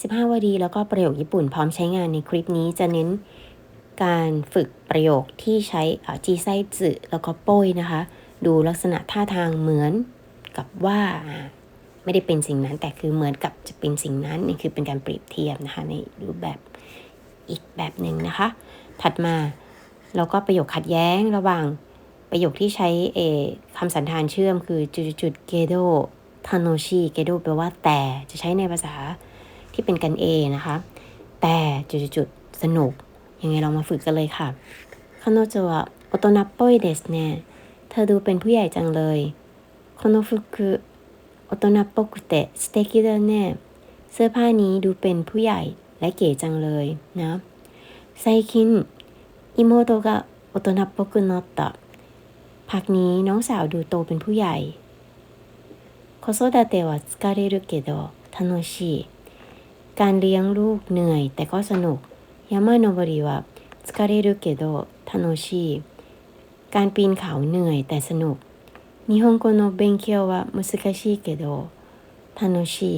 15 วลีแล้วก็ประโยคญี่ปุ่นพร้อมใช้งานในคลิปนี้จะเน้นการฝึกประโยคที่ใช้จีไซจึแล้วก็โป้ยนะคะ ดูลักษณะท่าทางเหมือนกับว่าไม่ได้เป็นสิ่งนั้น แต่คือเหมือนกับจะเป็นสิ่งนั้นนี่คือเป็นการเปรียบเทียบนะคะในรูปแบบอีกแบบหนึ่งนะคะ ถัดมาเราก็ประโยคขัดแย้งระหว่างประโยคที่ใช้เอคำสันธานเชื่อมคือจุดจุดเกโดทานโนชิเกโดแปลว่าแต่จะใช้ในภาษา ที่เป็นกันเองนะคะ แต่จุดจุดสนุก ยังไงเรามาฝึกกันเลยค่ะคโนจะว่าโอโตนัปโปยเดสเนี่ยเธอดูเป็นผู้ใหญ่จังเลยคโนฟุกุโอโตนัปโปกุเตะสเตกิเดเน่เสื้อผ้านี้ดูเป็นผู้ใหญ่และเก๋จังเลยนะไซคินอิโมโตกะโอโตนัปโปกุนอตตะพักนี้น้องสาวดูโตเป็นผู้ใหญ่โคโซดาเตวะสกาเรรุเการเลี้ยงลูกเหนื่อยแต่ก็สนุกยามาโนบริวะสกาเรรุเกโดทาโนชิการปีนเขาเหนื่อยแต่สนุกนิฮงโกโนเบนเคียวะมุสกาชิเกโดทาโนชิ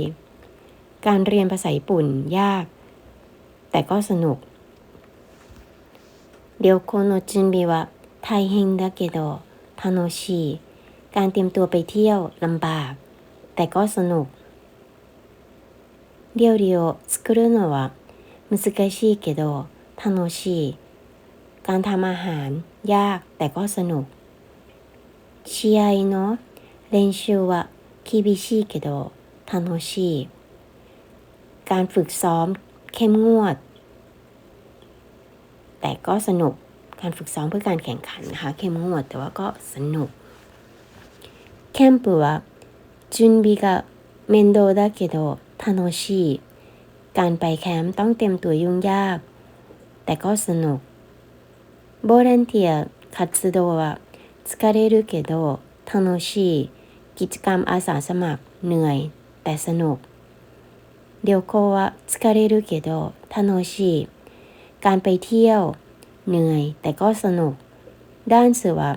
การเรียนภาษาญี่ปุ่นยาก แต่ก็สนุกเรียวโคโนจินบิวะไทเฮงดาเกโดทาโนชิการเตรียมตัวไปเที่ยวลำบาก แต่ก็สนุก 料理を作るのは難しいけど楽しいการทำอาหารยากแต่ก็สนุก試合の練習は厳しいけど楽しいการฝึกซ้อมเข้มงวด แต่ก็สนุก การฝึกซ้อมเพื่อการแข่งขันนะคะเข้มงวดแต่ว่าก็สนุกキャンプは準備が面倒だけど ทาโนชิ การไปแคมป์ต้องเตรียมตัวยุ่งยาก แต่ก็สนุกโบเรนเทียคัตสึโดะสกาเรรุเกโดทาโนชิ กิจกรรมอาสาสมัครเหนื่อย แต่สนุกเดียวโกะสกาเรรุเกโดทาโนชิ การไปเที่ยว เหนื่อย แต่ก็สนุก ด้านสือว่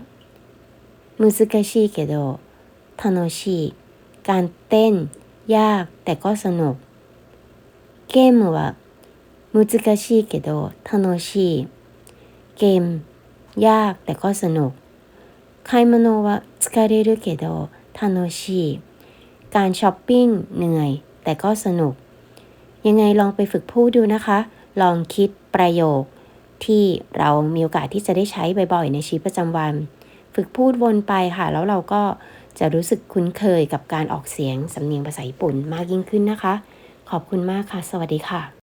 มุสกาชิเกโดทาโนชิ การเต้น ยากแต่ก็สนุก เกมว่ามุจกาชิเกโดชิเกม ยากแต่ก็สนุกคายมโนวะสกาเรรุเกโดทโนชิการช้อปปิ้งเหนื่อย แต่ก็สนุก ยังไงลองไปฝึกพูดดูนะคะ ลองคิดประโยคที่เรามีโอกาสที่จะได้ใช้บ่อยๆ ในชีวิตประจำวัน ฝึกพูดวนไปค่ะ แล้วเราก็ จะรู้สึกคุ้นเคยกับการออกเสียงสำเนียงภาษาญี่ปุ่นมากยิ่งขึ้นนะคะ ขอบคุณมากค่ะ สวัสดีค่ะ